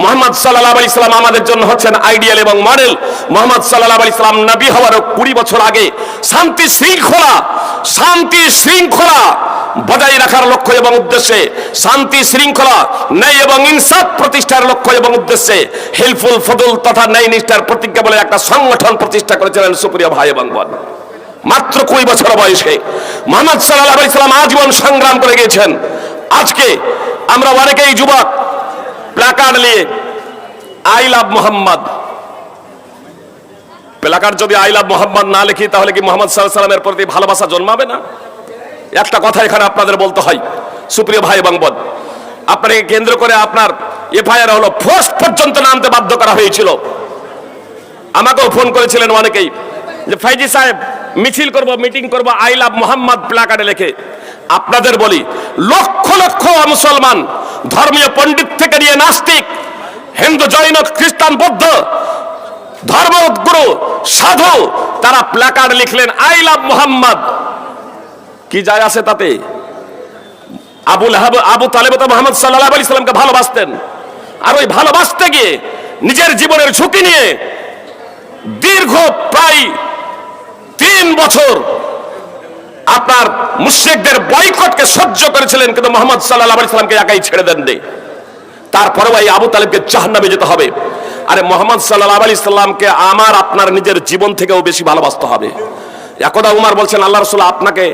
মোহাম্মদ সাল্লাহ আলি ইসলাম আমাদের জন্য হচ্ছেন আইডিয়াল এবং মডেল। মোহাম্মদ সাল্লাহ আলি ইসলাম নবী হওয়ার কুড়ি বছর আগে শান্তি শৃঙ্খলা শান্তি শৃঙ্খলা বজায় রাখার লক্ষ্য এবং উদ্দেশ্যে, শান্তি শৃঙ্খলা, ন্যায় এবং ইনসাফ প্রতিষ্ঠার লক্ষ্য এবং উদ্দেশ্যে হেল্পফুল ফদুল তথা ন্যায় নিষ্ঠার প্রতিজ্ঞা বলে একটা সংগঠন প্রতিষ্ঠা করেছিলেন সুপ্রিয় ভাই এবং বোন। মাত্র কুড়ি বছর বয়সে মোহাম্মদ সাল্লাহ আলি ইসলাম আজীবন সংগ্রাম করে গিয়েছেন। আজকে আমরা অনেকেই যুবক প্ল্যাকার্ড নিয়ে আই লাভ মোহাম্মদ প্ল্যাকার্ড যদি আই লাভ মোহাম্মদ না লিখি, তাহলে কি মোহাম্মদ সাল্লামের প্রতি ভালোবাসা জন্মাবে না? একটা কথা এখানে আপনাদের বলতে হয়, সুপ্রিয় ভাই এবং বোন। আপনাকে কেন্দ্র করে আপনার এফআইআর হলো ফোর্স পর্যন্ত নামতে বাধ্য করা হয়েছিল। আমাকেও ফোন করেছিলেন অনেকেই, যে ফাইজি সাহেব মিছিল করব মিটিং করব আই লাভ মোহাম্মদ প্লাকার্ডে লেখে। আপনাদের বলি, লক্ষ লক্ষ মুসলমান, ধর্মীয় পণ্ডিত থেকে নিয়ে নাস্তিক, হিন্দু, জৈন, খ্রিস্টান, বৌদ্ধ ধর্মগুরু সাধু, তারা প্লাকার্ড লিখলেন আই লাভ মোহাম্মদ কি যায় আছে তাতে? আবুল হাব আবু তালেব তো মোহাম্মদ সাল্লাহ আলি সাল্লামকে ভালোবাসতেন। আর ওই ভালোবাসতে গিয়ে নিজের জীবনের ঝুঁকি নিয়ে দীর্ঘ প্রায় তিন বছর আপনার মুশ্রিকদের বয়কটকে সহ্য করেছিলেন, কিন্তু মোহাম্মদ সাল্লাহ আলি সাল্লামকে একাই ছেড়ে দেন দে তারপরেও এই আবু তালেবকে জাহান্নামে যেতে হবে। আরে মোহাম্মদ সাল্লাহ আলি সাল্লামকে আমার, আপনার নিজের জীবন থেকেও বেশি ভালোবাসতে হবে। একদা উমার বলছেন, আল্লাহ রসুল আপনাকে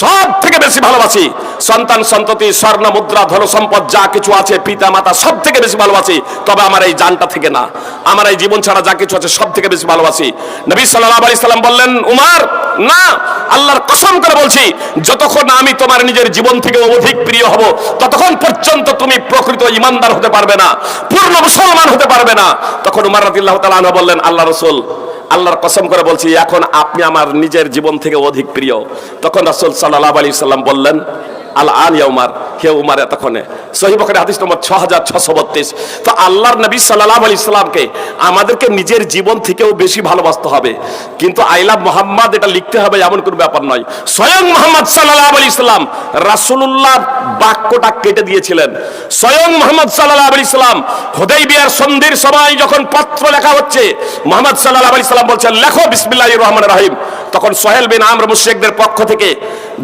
সব থেকে বেশি ভালোবাসি। সন্তান, সন্ততি, স্বর্ণ, মুদ্রা, ধন, সম্পদ, যা কিছু আছে, পিতা, মাতা সব থেকে বেশি ভালোবাসি। তবে আমার এই জানটা থেকে না। আমার এই জীবন ছাড়া যা কিছু আছে সব থেকে বেশি ভালোবাসি। নবী সাল্লাহ আলি সাল্লাম বললেন, উমার, না, আল্লাহর কসম করে বলছি, যতক্ষণ আমি তোমার নিজের জীবন থেকে অধিক প্রিয় হব, ততক্ষণ পর্যন্ত তুমি প্রকৃত ইমানদার হতে পারবে না, পূর্ণ মুসলমান হতে পারবে না। তখন উমার রাদিল্লাহ তাআলা বললেন, আল্লাহ রসুল, আল্লাহর কসম করে বলছি, এখন আপনি আমার নিজের জীবন থেকে অধিক প্রিয়। তখন রাসূল সাল্লাল্লাহু আলাইহি সাল্লাম বললেন আল হে উমার এতক্ষণে। হাদিস নম্বর ছ হাজার ছশো বত্রিশ। তো আল্লাহর নবী সাল্লামকে আমাদেরকে নিজের জীবন থেকেও বেশি ভালোবাসতে হবে। কিন্তু মোহাম্মদ, এটা লিখতে হবে এমন কোনো ব্যাপার নয়। স্বয়ং মোহাম্মদ সাল্লাল্লাহু আলাইহি সাল্লাম রাসূলুল্লাহ বাক্যটা কেটে দিয়েছিলেন। স্বয়ং মোহাম্মদ সাল্লাল্লাহু আলাইহি সাল্লাম হুদাইবিয়ার সন্ধির সময় যখন পত্র লেখা হচ্ছে, মোহাম্মদ সাল্লাল্লাহু আলাইহি সাল্লাম বলছেন, লেখো বিসমিল্লাহির রহমানির রহিম। তখন সোহেল বিন আমর মুশরিকদের পক্ষ থেকে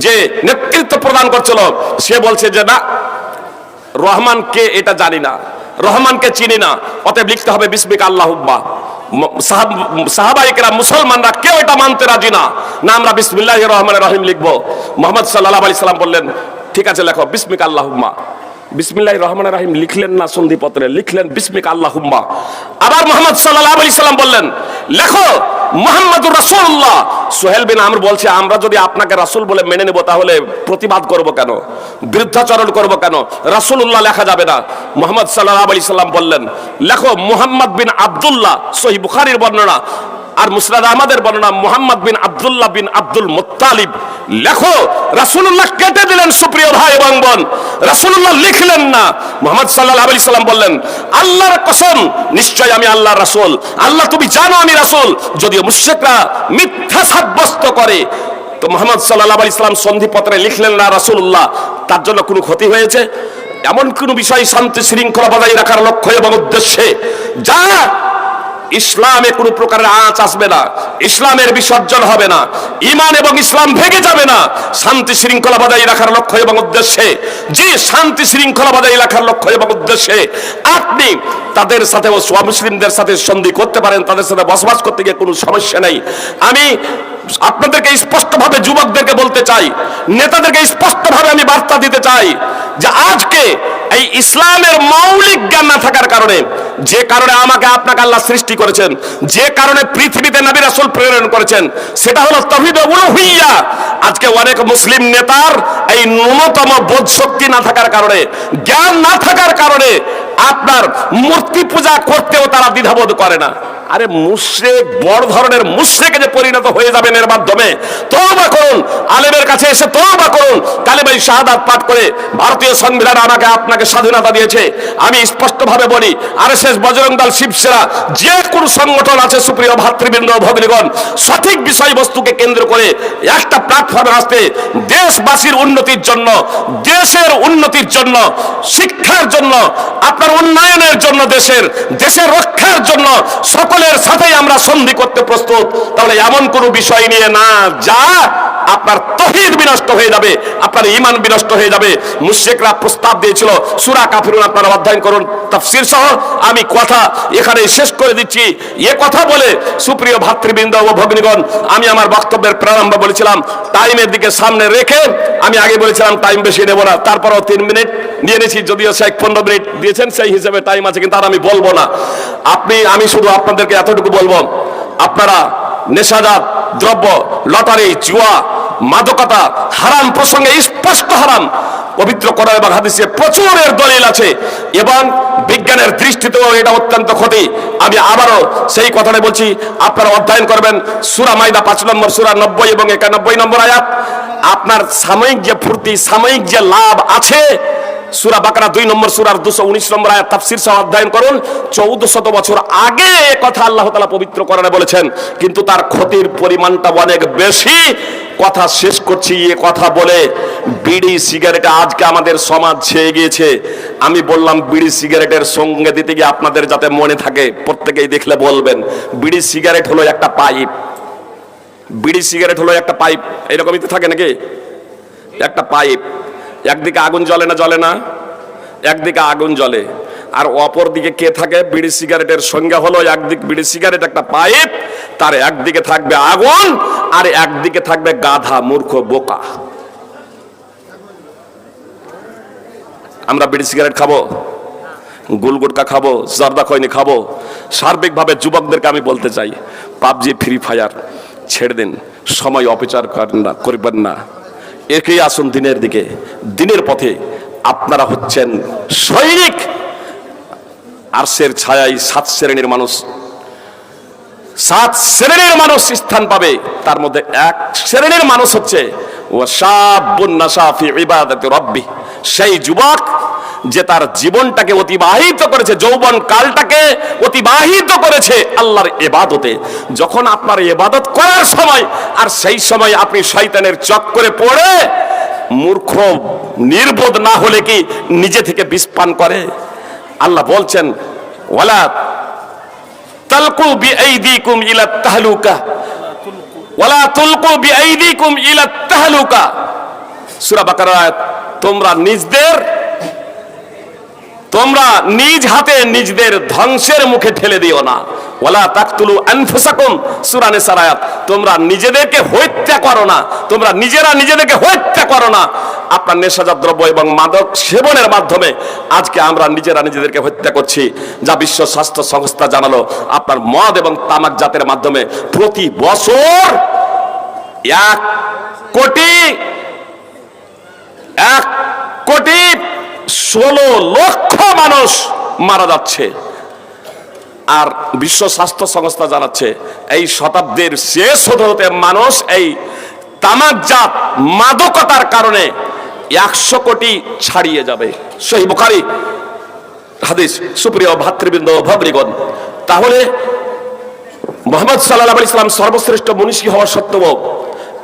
যে নেতৃত্ব প্রদান করছিল, সে বলছে যে না রহমান কে এটা জানি না, রহমানকে চিনি না, অতএব লিখতে হবে বিসমিক আল্লাহুব্বা সাহাবাহিকেরা মুসলমানরা কেউ এটা মানতে রাজি না। না, আমরা বিসমিল্লাহ রহমান রহিম লিখব। মোহাম্মদ সাল্লাহ আলি সাল্লাম বললেন, ঠিক আছে, লেখো, বিসমিক আল্লাহুম্মা। বিসমিল্লাহ রহমান রাহিম লিখলেন না সন্ধিপত্রে, লিখলেন বিসমিক আল্লাহুম্মা। আবার মোহাম্মদ সাল্লাহ আলি সাল্লাম বললেন, লেখো মোহাম্মদুর রাসূলুল্লাহ। সোহেল বিন আমর বলছে, আমরা যদি আপনাকে রাসূল বলে মেনে নেব, তাহলে প্রতিবাদ করব কেন? বিরুদ্ধাচরণ করব কেন? রাসূলুল্লাহ লেখা যাবে না। মোহাম্মদ সাল্লাহ আলাইহি সাল্লাম বললেন, লেখো মোহাম্মদ বিন আব্দুল্লাহ, সহিহ বুখারীর বর্ণনা। আর মুসরাদ আমাদের বর্ণনা Muhammad bin Abdullah bin Abdul Muttalib লেখো, রাসূলুল্লাহ কেটে দিলেন সুপ্রিয় ভাই এবং বোন। রাসূলুল্লাহ লিখলেন না। মোহাম্মদ সাল্লাল্লাহু আলাইহি সাল্লাম বললেন, আল্লাহর কসম, নিশ্চয় আমি আল্লাহর রাসূল। আল্লাহ, তুমি জানো আমি রাসূল। যদিও মুশরিকরা মিথ্যা সাব্যস্ত করে। তো মোহাম্মদ সাল্লাল্লাহু আলাইহি সাল্লাম সন্ধিপত্রে লিখলেন, না রাসূলুল্লাহ, তার জন্য কোনো ক্ষতি হয়েছে? এমন কোন বিষয় শান্তি শৃঙ্খলা বজায় রাখার লক্ষ্য এবং উদ্দেশ্যে যা ইসলামে কোনো প্রকারের আঁচ আসবে না, ইসলামের বিসর্জন হবে না ইমান এবং ইসলাম ভেঙে যাবে না। শান্তি শৃঙ্খলা বজায় রাখার লক্ষ্য এবং উদ্দেশ্যে, যে শান্তি শৃঙ্খলা বজায় রাখার লক্ষ্য এবং উদ্দেশ্যে আপনি তাদের সাথে ও মুসলিমদের সাথে সন্ধি করতে পারেন, তাদের সাথে বসবাস করতে গিয়ে কোনো সমস্যা নেই। আমি আপনাদেরকে স্পষ্টভাবে যুবকদেরকে বলতে চাই, নেতাদেরকে স্পষ্টভাবে আমি বার্তা দিতে চাই যে আজকে এই ইসলামের মৌলিক জ্ঞান না থাকার কারণে, যে কারণে আমাকে আপনাকে আল্লাহ সৃষ্টি করেছেন, যে কারণে পৃথিবীতে নবী রাসূল প্রেরণ করেছেন, সেটা হলো তহিদ উলুহিয়া। আজকে অনেক মুসলিম নেতার এই ন্যূনতম বোধ শক্তি না থাকার কারণে, জ্ঞান না থাকার কারণে আপনার মূর্তি পূজা করতেও তারা দ্বিধাবোধ করে না। আরে মুশ্রেক, বড় ধরনের মুশ্রেকে যে পরিণত হয়ে যাবেন এর মাধ্যমে, তওবা করুন, আলেমের কাছে এসে তওবা করুন, কালেমাই শাহাদাত পাঠ করে ভারতীয় সংবিধান আমাকে আপনাকে স্বাধীনতা দিয়েছে। আমি স্পষ্টভাবে বলি, আরএসএস, বজরং দল, শিবসেনা, যে কোন সংগঠন আছে সুপ্রিয় ভাতৃবৃন্দ ভগ্নীগণ, সঠিক বিষয়বস্তুকে কেন্দ্র করে একটা প্ল্যাটফর্মে আসতে দেশবাসীর উন্নতির জন্য, দেশের উন্নতির জন্য, শিক্ষার জন্য, আপনার উন্নয়নের জন্য, দেশের দেশের রক্ষার জন্য সকলের সাথেই আমরা সন্ধি করতে প্রস্তুত। তাহলে এমন কোনো বিষয় নিয়ে না যা আপনার তহিদ বিনষ্ট হয়ে যাবে, আপনার ইমান বিনষ্ট হয়ে যাবে। মুশরিকরা প্রস্তাব দিয়েছিল, সূরা কাফিরুন আপনারা অধ্যয়ন করুন, তাফসীর সহ। আমি কথা এখানে শেষ করে দিচ্ছি। এ কথা বলে সুপ্রিয় ভাতৃবৃন্দ ও ভগ্নীগণ, আমি আমার বক্তব্যের প্রারম্ভ বলেছিলাম, টাইমের দিকে সামনে রেখে আমি আগে বলেছিলাম, টাইম বেশি নেব না, তারপরও তিন মিনিট। নিয়ে নিয়েছি, যদিও শেখ পনেরো মিনিট দিয়েছেন, সেই হিসেবে টাইম আছে, কিন্তু আর আমি বলব না। আপনি, আমি শুধু আপনাদেরকে এতটুকু বলব, আপনারা নেশাজাত দ্রব্য, লটারি, জুয়া, মাদকতা, হারাম প্রসঙ্গে স্পষ্ট হারাম, পবিত্র করা এবং হাদিসে প্রচুর এর দলিল আছে। এবং বিজ্ঞানের দৃষ্টিতেও এটা অত্যন্ত ক্ষতি। আমি আবারও সেই কথাটা বলছি, আপনারা অধ্যয়ন করবেন সুরা মাইদা পাঁচ নম্বর, সুরা নব্বই এবং একানব্বই নম্বর আয়াত। আপনার সাময়িক যে ফুর্তি, সাময়িক যে লাভ আছে সুরা বাকরা দুই নম্বর সুরার দুশো উনিশ নম্বর আয়াত তাফসির সহ অধ্যয়ন করুন। চৌদ্দ শত বছর আগে কথা আল্লাহ তালা পবিত্র করানে বলেছেন, কিন্তু তার ক্ষতির পরিমাণটা অনেক বেশি। কথা শেষ করছি, এ কথা বলে বিড়ি, সিগারেট আজকে আমাদের সমাজ ছেয়ে গিয়েছে। আমি বললাম, বিড়ি, সিগারেটের সঙ্গে দিতে গিয়ে আপনাদের যাতে মনে থাকে, প্রত্যেকেই দেখলে বলবেন, বিড়ি, সিগারেট হলো একটা পাইপ। বিড়ি, সিগারেট হলো একটা পাইপ। এরকমই তো থাকে নাকি? একটা পাইপ। একদিকে আগুন জ্বলে না জ্বলে না? একদিকে আগুন জ্বলে। আর অপর দিকে কে থাকে? বিড়ি সিগারেটের সংজ্ঞা হলো একদিক বিড়ি সিগারেট, একটা পাইপ, তার একদিকে থাকবে আগুন, আর একদিকে থাকবে গাধা, মূর্খ, বোকা। আমরা বিড়ি সিগারেট খাব? গুলগুটকা খাব? জর্দা খৈনি খাব? সার্বিকভাবে যুবকদেরকে আমি বলতে চাই, পাবজি, ফ্রি ফায়ার, ছেড়ে দিন। সময় অপচার করেন না, করবেন না। একেই আসুন দিনের দিকে, দিনের পথে আপনারা হচ্ছেন সৈনিক। আরশের ছায়ায় সাত শ্রেণির মানুষ, সাত শ্রেণির মানুষ স্থান পাবে। তার মধ্যে এক শ্রেণির মানুষ হচ্ছে ও সাবুন নাসাফি ইবাদতে রব্বি। সেই যুবক যে তার জীবনটাকে অতিবাহিত করেছে, যৌবন কালটাকে অতিবাহিত করেছে আল্লাহর এবাদতে। যখন আপনার এবাদত করার সময়, আর সেই সময় আপনি শয়তানের চক্করে পড়ে, মূর্খ নির্বোধ না হলে কি নিজে থেকে বিস্পান করে? আল্লাহ বলছেন, ওয়ালা তালকু বিআইদিকুম ইলা তাহলুকা। ওয়ালা তুলকু বিআইদিকুম ইলা তাহলুকা। সূরা বাকারা তোমরা নিজদের তোমরা নিজ হাতে নিজদের ধ্বংসের মুখে ঠেলে দিও না। ওয়ালা তাকতুলু আনফুসাকুম, সূরা নিসার তোমরা নিজেদেরকে হত্যা করো না। তোমরা নিজেরা নিজেদেরকে হত্যা করো না। আপনার নেশাজাত দ্রব্য এবং মাদক সেবনের মাধ্যমে আজকে আমরা নিজেরা নিজেদেরকে হত্যা করছি। যা বিশ্ব স্বাস্থ্য সংস্থা জানালো, আপনার মদ এবং তামাক জাতের মাধ্যমে প্রতি বছর এক কোটি, এক ষোলো লক্ষ মানুষ মারা যাচ্ছে। আর বিশ্ব স্বাস্থ্য সংস্থা জানাচ্ছে, এই শতাব্দীর শেষ হতে হতে মানুষ এই তামাকজাত মাদকতার কারণে একশো কোটি ছাড়িয়ে যাবে। সেই বুখারি হাদিস, সুপ্রিয় ভাতৃবৃন্দ ও তাহলে মোহাম্মদ সাল্লাহ ইসলাম সর্বশ্রেষ্ঠ মনীষী হওয়া সত্ত্বেও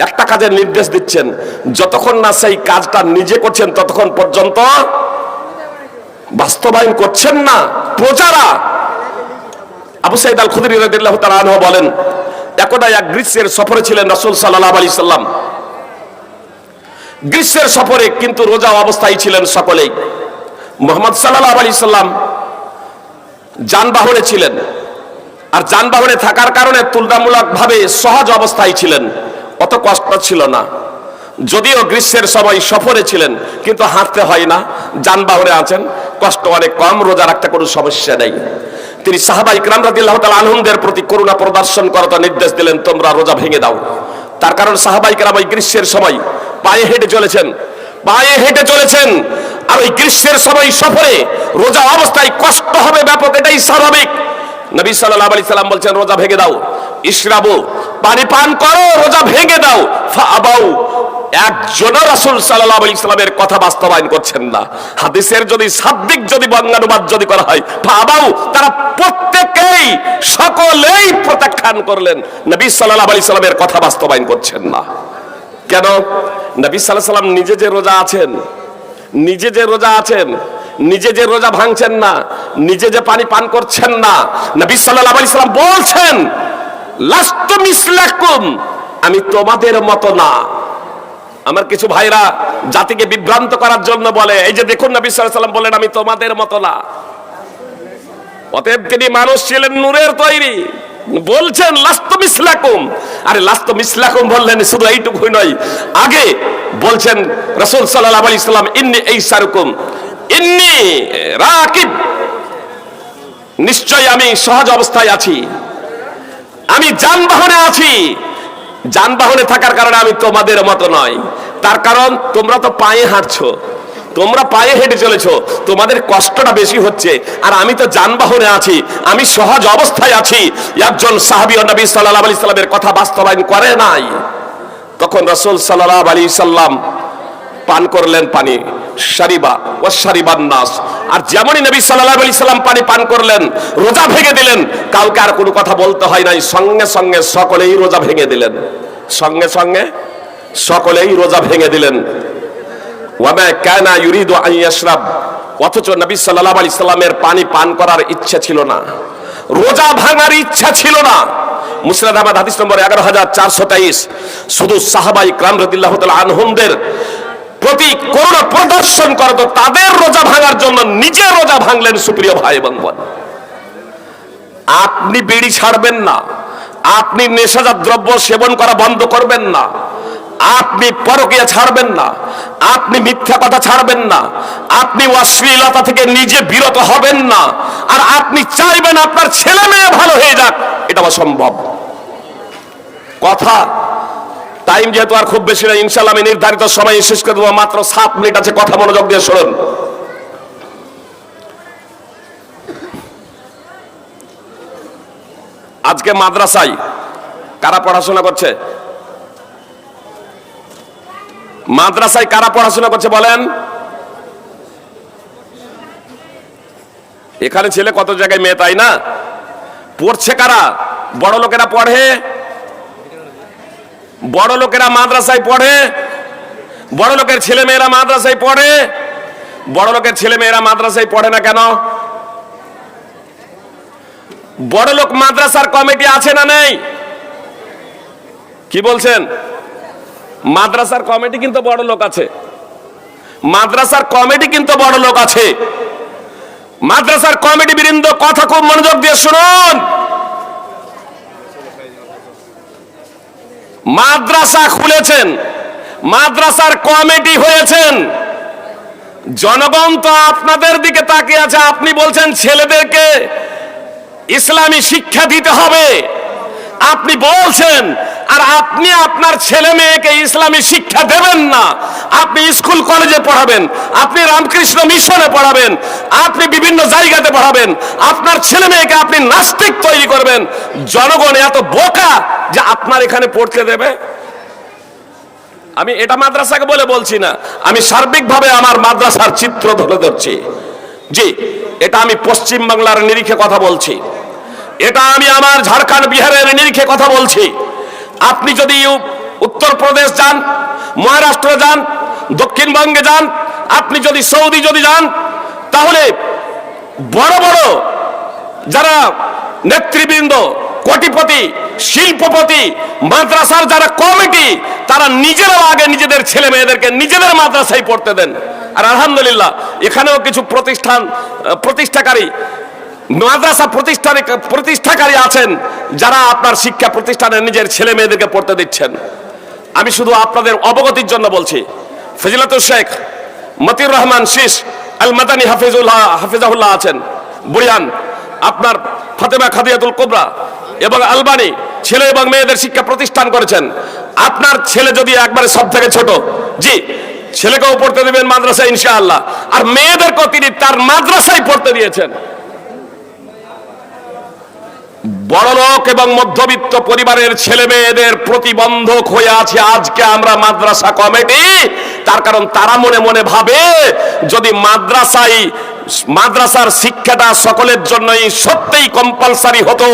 একটা কাজের নির্দেশ দিচ্ছেন, যতক্ষণ না সেই কাজটা নিজে করছেন ততক্ষণ পর্যন্ত বাস্তবায়ন করছেন না প্রজারা। আবু সাইদ আল খুদরি আনহু বলেন, একদা এক গ্রীষ্মের সফরে ছিলেন রাসূল সাল্লাল্লাহু আলাইহি সাল্লাম। গ্রীষ্মের সফরে কিন্তু রোজা অবস্থায় ছিলেন সকলেই। মোহাম্মদ সাল্লাল্লাহু আলাইহি সাল্লাম যানবাহনে ছিলেন। আর যানবাহনে থাকার কারণে তুলনামূলক ভাবে সহজ অবস্থায় ছিলেন, অত কষ্ট ছিল না। যদিও গ্রীষ্মের সময় সফরে ছিলেন, কিন্তু হাঁটতে হয় না, যানবাহনে আছেন কষ্ট অনেক কম, রোজা রাখতে কোনো সমস্যা নেই। তিনি সাহাবা ইকরাম রাদিল্লাহ তাল আলহমদের প্রতি করুণা প্রদর্শন করতে নির্দেশ দিলেন, তোমরা রোজা ভেঙে দাও। তার কারণ সাহাবা ইকরাম ওই গ্রীষ্মের সময় পায়ে হেঁটে চলেছেন, পায়ে হেঁটে চলেছেন, আর ওই গ্রীষ্মের সময় সফরে রোজা অবস্থায় কষ্ট হবে ব্যাপক, এটাই স্বাভাবিক। নবী সাল্লাল্লাহু আলাইহি সাল্লাম বলছেন, রোজা ভেঙে দাও। ইশরাবু, পানি পান করো, রোজা ভেঙে দাও। ফাআবাউ একজন রাসূল সাল্লাল্লাহু আলাইহি সাল্লামের কথা বাস্তবায়ন করছেন না। হাদিসের যদি শাব্দিক যদি বঙ্গানুবাদ যদি করা হয় ফাআবাউ তারা প্রত্যেকেই, সকলেই প্রত্যাখ্যান করলেন। নবী সাল্লাল্লাহু আলাইহি সাল্লামের কথা বাস্তবায়ন করছেন না। কেন? নবী আলাইহি সাল্লাম নিজে যে রোজা আছেন, নিজে যে রোজা আছেন, নিজে যে রোজা ভাঙছেন না, নিজে যে পানি পান করছেন না, নবী সাল্লাল্লাহু আলাইহি সাল্লাম বলছেন, লাস্তু মিসলাকুম, আমি তোমাদের মতো না। আমার কিছু ভাইরা জাতিকে বিভ্রান্ত করার জন্য বলে, এই যে দেখুন সাল্লাল্লাহু সাল্লাম বলেন, আমি তোমাদের মতো না। অতএব তিনি মানুষ ছিলেন নূরের তৈরি। বলছেন, লাস্ত মিসলাকুম। আরে, লাস্ত মিসলাকুম বললেন, শুধু এইটুকুই নয়। আগে বলছেন, রাসূল সাল্লাল্লাহু আলাইহি সাল্লাম ইন্নি এইসারকুম। ইন্নি রাকিব। নিশ্চয় আমি সহজ অবস্থায় আছি। আমি যানবাহনে আছি। যানবাহনে থাকার কারণে আমি তোমাদের মতো নয় তার কারণ, তোমরা তো পায়ে হাঁটছো। তোমরা পায়ে হেঁটে চলেছো। তোমাদের কষ্টটা বেশি হচ্ছে। আর আমি তো যানবাহনে আছি। আমি সহজ অবস্থায় আছি। একজন সাহাবি নবী সাল্লাল্লাহু আলি সাল্লামের কথা বাস্তবায়ন করে নাই। তখন রাসূল সাল্লাল্লাহু আলি সাল্লাম পান করলেন পানি। সারিবা ও সারিবান নাস। আর যেমনই নবী সাল্লাল্লাহু আলাইহি সাল্লাম পানি পান করলেন, রোজা ভেঙে দিলেন। কাউকে আর কোনো কথা বলতে হয় নাই। সঙ্গে সঙ্গে সকলেই রোজা ভেঙে দিলেন। সঙ্গে সঙ্গে সকলেই রোজা ভেঙে দিলেন। ওয়ামা কানা ইউরিদু আন ইয়াশরাব। অথচ নবী সাল্লাল্লাহু আলাইহি সাল্লামের পানি পান করার ইচ্ছা ছিল না। রোজা ভাঙার ইচ্ছা ছিল না। মুসনাদ আহমদ হাদিস নম্বর এগারো হাজার চারশো তেইশ। শুধু সাহাবাই ক্রাম রদিল্লাহ আনহুমদের প্রতি করুণা প্রদর্শন করত তাদের রোজা ভাঙার জন্য নিজে রোজা ভাঙলেন সুপ্রিয় ভাই এবং বোন আপনি বিড়ি ছাড়বেন না, আপনি নেশাজাত দ্রব্য সেবন করা বন্ধ করবেন না, আপনি পরকিয়া ছাড়বেন না, আপনি মিথ্যা কথা ছাড়বেন না, আপনি অশ্লীলতা থেকে নিজে বিরত হবেন না, আর আপনি চাইবেন আপনার ছেলে মেয়ে ভালো হয়ে যাক, এটা অসম্ভব কথা টাইম যেহেতু আর খুব বেশি না ইনশাল্লাহ আমি নির্ধারিত সময় শেষ করে দেবো, মাত্র সাত মিনিট আছে, কথা মনোযোগ দিয়ে শুনুন। আজকে মাদ্রাসায় কারা পড়াশোনা করছে? মাদ্রাসায় কারা পড়াশোনা করছে বলেন? এখানে ছেলে কত জায়গায় মেয়ে, তাই না? পড়ছে কারা? বড় লোকেরা পড়ে? বড় লোকেরা মাদ্রাসায় পড়ে, বড় লোকের ছেলে মেয়েরা মাদ্রাসায় পড়ে, বড় লোকের ছেলে মেয়েরা মাদ্রাসায় পড়ে না কেন? বড় লোক মাদ্রাসার কমিটি আছে না নেই? কি বলছেন? মাদ্রাসার কমিটি কিন্তু বড় লোক আছে। মাদ্রাসার কমিটি কিন্তু বড় লোক আছে। মাদ্রাসার কমিটি বৃন্দ, কথা খুব মনোযোগ দিয়ে শুনুন। মাদ্রাসা খুলেছেন, মাদ্রাসার কমিটি হয়েছেন। জনগণ তো আপনাদের দিকে তাকিয়ে আছে, আপনি বলছেন ছেলেদেরকে ইসলামী শিক্ষা দিতে হবে। আপনি বলছেন আর আপনি আপনার ছেলে মেয়েকে ইসলামী শিক্ষা দেবেন না। আপনি স্কুল, কলেজে পড়াবেন, আপনি রামকৃষ্ণ মিশনে পড়াবেন, আপনি বিভিন্ন জায়গাতে পড়াবেন, আপনার ছেলে মেয়েকে আপনি নাস্তিক তৈরি করবেন। জনগণ এত বোকা যে আপনার এখানে পড়তে দেবে? আমি এটা মাদ্রাসাকে বলে বলছি না, আমি সার্বিকভাবে আমার মাদ্রাসার চিত্র ধরে ধরছি। জি, এটা আমি পশ্চিম বাংলার নিরিখে কথা বলছি। এটা আমি আমার ঝাড়খণ্ড বিহারের নিরিখে কথা বলছি। আপনি যদি উত্তরপ্রদেশ যান, মহারাষ্ট্র যান, দক্ষিণবঙ্গে যান, আপনি যদি সৌদি যদি যান, তাহলে বড় বড় যারা নেতৃবৃন্দ, কোটিপতি, শিল্পপতি, মাদ্রাসার যারা কমিটি, তারা নিজেরাও আগে নিজেদের ছেলে মেয়েদেরকে নিজেদের মাদ্রাসায় পড়তে দেন। আর আলহামদুলিল্লাহ, এখানেও কিছু প্রতিষ্ঠান প্রতিষ্ঠাকারী মাদ্রাসা প্রতিষ্ঠানে প্রতিষ্ঠাকারী আছেন যারা আপনার শিক্ষা প্রতিষ্ঠানে নিজের ছেলে মেয়েদেরকে পড়তে দিচ্ছেন। আমি শুধু আপনাদের অবগতির জন্য বলছি, ফজিলাতুল শেখ মতিউর রহমান শীষ আল মাদানী হাফিজুল্লাহ হাফিজাহুল্লাহ আছেন। বুড়িয়ান আপনার ফাতেমা খাদিয়াতুল কোবরা এবং আলবানি ছেলে এবং মেয়েদের শিক্ষা প্রতিষ্ঠান করেছেন। আপনার ছেলে যদি একবারে সব থেকে ছোট, জি, ছেলেকেও পড়তে দেবেন মাদ্রাসায় ইনশাআল্লাহ। আর মেয়েদেরকেও তিনি তার মাদ্রাসায় পড়তে দিয়েছেন। বড়লোক এবং মধ্যবিত্ত পরিবারের ছেলে মেয়েদের প্রতিবন্ধক হয়ে আছে। আজকে আমরা মাদ্রাসা কমিটি, তার কারণ তারা মনে মনে ভাবে, যদি মাদ্রাসাই মাদ্রাসার শিক্ষাটা সকলের জন্যই সত্যিই কম্পালসারি হতো,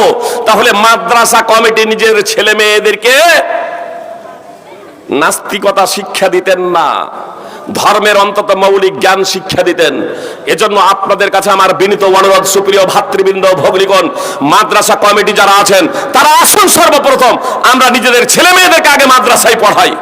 তাহলে মাদ্রাসা কমিটি নিজের ছেলে মেয়েদেরকে নাস্তিকতা শিক্ষা দিতেন না। ধর্মের অন্তত মৌলিক জ্ঞান শিক্ষা দিতেন। এজন্য আপনাদের কাছে আমার বিনীত অনুরোধ, সুপ্রিয় ভাতৃবৃন্দ ভগ্নিগণ, মাদ্রাসা কমিটি যারা আছেন, তারা আসুন সর্বপ্রথম। আমরা নিজেদের ছেলে মেয়েদেরকে আগে মাদ্রাসায় পড়াই।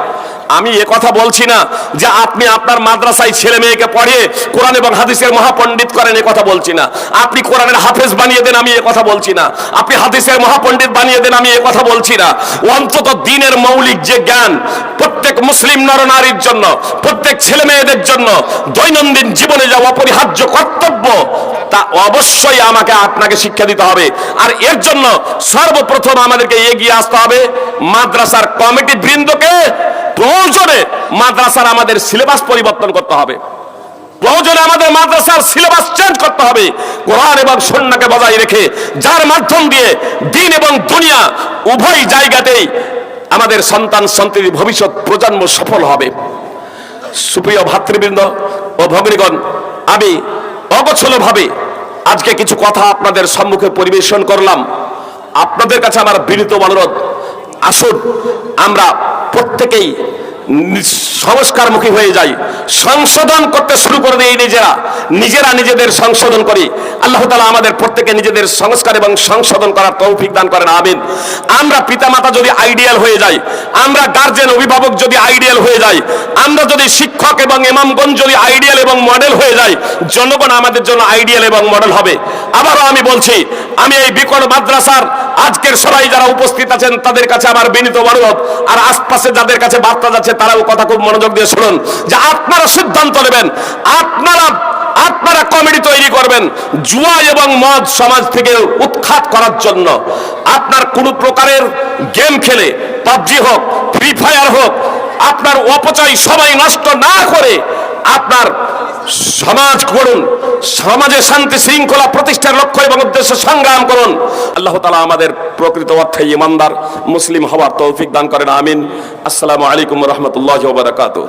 আমি এ কথা বলছি না যে আপনি আপনার মাদ্রাসায় ছেলে মেয়েকে পড়িয়ে কোরআন এবং হাদিসের মহাপণ্ডিত করেন, এ কথা বলছি না। আপনি কোরআনের হাফেজ বানিয়ে দেন, আমি এ কথা বলছি না। আপনি হাদিসের মহাপণ্ডিত বানিয়ে দেন, আমি এ কথা বলছি না। অন্তত দিনের মৌলিক যে জ্ঞান, প্রত্যেক মুসলিম নরনারীর জন্য, প্রত্যেক ছেলে মেয়েদের জন্য দৈনন্দিন জীবনে যা অপরিহার্য কর্তব্য, তা অবশ্যই আমাকে আপনাকে শিক্ষা দিতে হবে। আর এর জন্য সর্বপ্রথম আমাদেরকে এগিয়ে আসতে হবে মাদ্রাসার কমিটি বৃন্দকে প্রয়োজনে মাদ্রাসার আমাদের সিলেবাস পরিবর্তন করতে হবে। প্রয়োজনে আমাদের মাদ্রাসার সিলেবাস চেঞ্জ করতে হবে। কোরআন এবং সন্ন্যাকে বজায় রেখে যার মাধ্যম দিয়ে দিন এবং দুনিয়া উভয় জায়গাতেই আমাদের সন্তান সন্ততি ভবিষ্যৎ প্রজন্ম সফল হবে। সুপ্রিয় ভাতৃবৃন্দ ও ভগ্নীগণ, আমি অগোছলভাবে আজকে কিছু কথা আপনাদের সম্মুখে পরিবেশন করলাম। আপনাদের কাছে আমার বিনীত অনুরোধ, আসুন আমরা প্রত্যেকেই সংস্কারমুখী হয়ে যাই। সংশোধন করতে শুরু করে দিই নিজেরা। নিজেরা নিজেদের সংশোধন করি। আল্লাহ তালা আমাদের প্রত্যেকে নিজেদের সংস্কার এবং সংশোধন করার তৌফিক দান করেন। আমিন। আমরা পিতামাতা যদি আইডিয়াল হয়ে যাই, আমরা গার্জেন অভিভাবক যদি আইডিয়াল হয়ে যাই, আমরা যদি শিক্ষক এবং ইমামগণ যদি আইডিয়াল এবং মডেল হয়ে যাই, জনগণ আমাদের জন্য আইডিয়াল এবং মডেল হবে। আবারও আমি বলছি, আমি এই বিকট মাদ্রাসার আজকের সবাই যারা উপস্থিত আছেন, তাদের কাছে আমার বিনীত অনুরোধ। আর আশপাশে যাদের কাছে বার্তা যাচ্ছে, তারাও কথা খুব মনোযোগ দিয়ে শুনুন। যে আপনারা সিদ্ধান্ত নেবেন, আপনারা আপনারা কমিটি তৈরি করবেন জুয়া এবং মদ সমাজ থেকে উৎখাত করার জন্য। আপনার কোনো প্রকারের গেম খেলে, পাবজি হোক, ফ্রি ফায়ার হোক, আপনার অপচয় সবাই নষ্ট না করে আপনার সমাজ করুন সমাজে শান্তি শৃঙ্খলা প্রতিষ্ঠার লক্ষ্য এবং উদ্দেশ্যে সংগ্রাম করুন। আল্লাহ তালা আমাদের প্রকৃত অর্থে ইমানদার, মুসলিম হওয়ার তৌফিক দান করেন, আমিন। আসসালামু আলাইকুম রহমতুল্লাহ বারাকাতুহ।